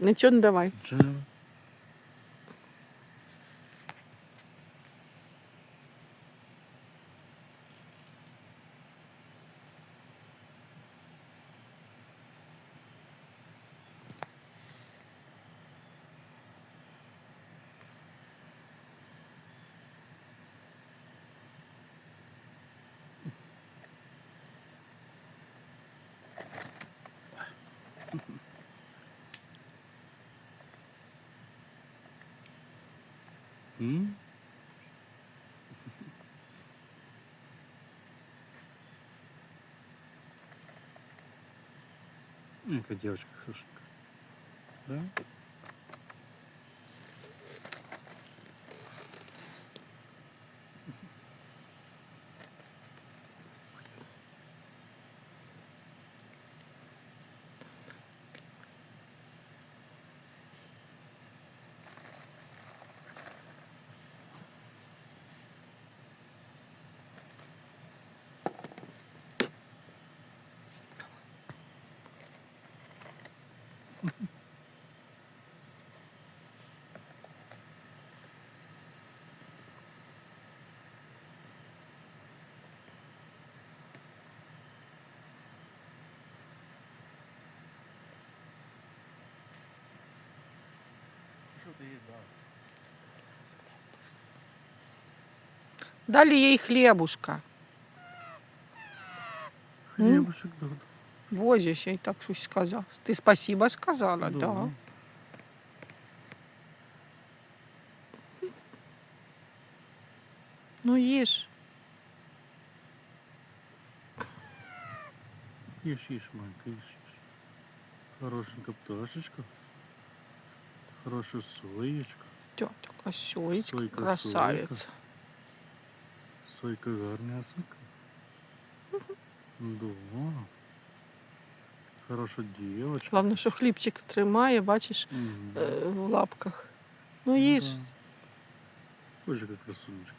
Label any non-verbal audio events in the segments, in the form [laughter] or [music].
Нічого не давай. М? Ну, Какая девочка хорошенькая. Да? Далі їй хлібушка. Хлебушек дал. Боже, ще й так щось сказав. Ти спасіба сказала, так. Да. Да. Ну їж. Ешь, ешь, маленькая, ешь, ешь. Хорошенькая пташечка. Хорошая соечка. Тьо, така сьоєчка, Сойка, красавиця. Сойка. Да. Хорошая девочка. Головне, що хлібчик тримає, бачиш, е, в лапках. Ну Ну їж. да. Боже, как красунечка.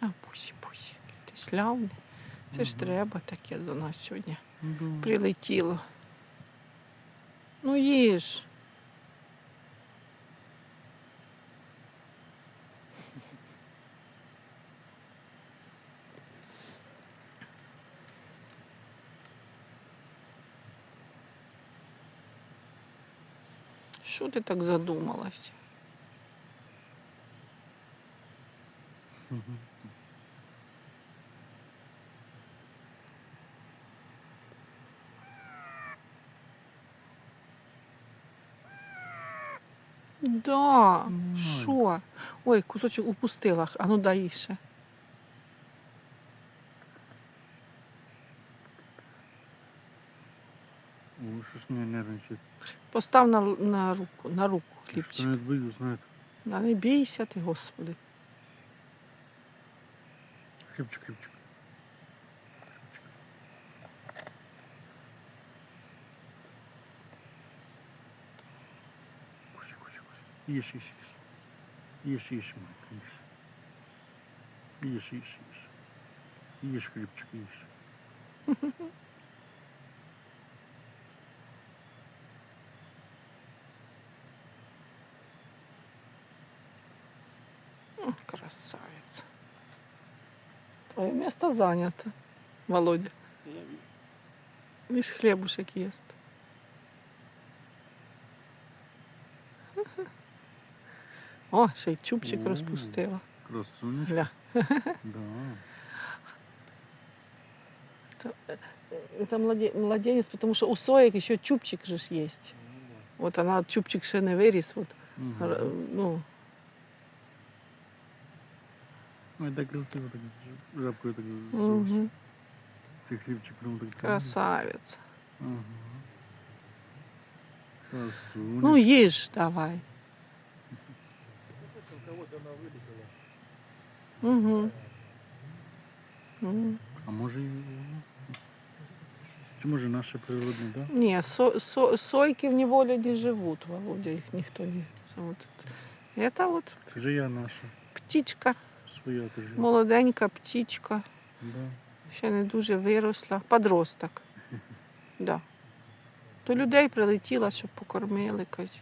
А, пусі, пусі. Ти славний. Це ж треба таке до нас сьогодні. Да. Прилетіло. Ну їж. Що ти так задумалась? Да, що? Ой, кусочок упустила. А ну дай їй ще. Ой, что ж меня нервничает. Постав на, на руку, на руку Что хлібчик. я боюсь, знает. Да не бійся ти, Господи. Хлебчик, хлебчик. Кушай, кушай, кушай. Ешь, ешь, ешь. Ешь, ешь, маленькая, ешь. Ешь, ешь, ешь. Ешь, хлебчик, ешь. Красавица. Твое место занято, Володя. Я вижу. Лишь хлебушек ест. [laughs] О, ще й чубчик О. розпустила. Красунечка. Да. [laughs] Это младе- младенец, потому что у соек еще чубчик же есть. Вот она чубчик ще не виріс. Вот, Мгм. р- ну, Ой, так красиво, так жабкою так угу. Цей хлібчик прям так. красавець. Ага. Красунечка. Ну, їж давай. Угу. А може і... Чи може наше природне, да? Ні, со, со, сойки в неволі не живуть, Володя, їх ніхто не... Вот. Это вот Скажи я наша. птичка, Своя кажи. молоденька птичка, Да. ще не дуже виросла, подросток. [laughs] Да. До людей прилетіла, щоб покормили, казі.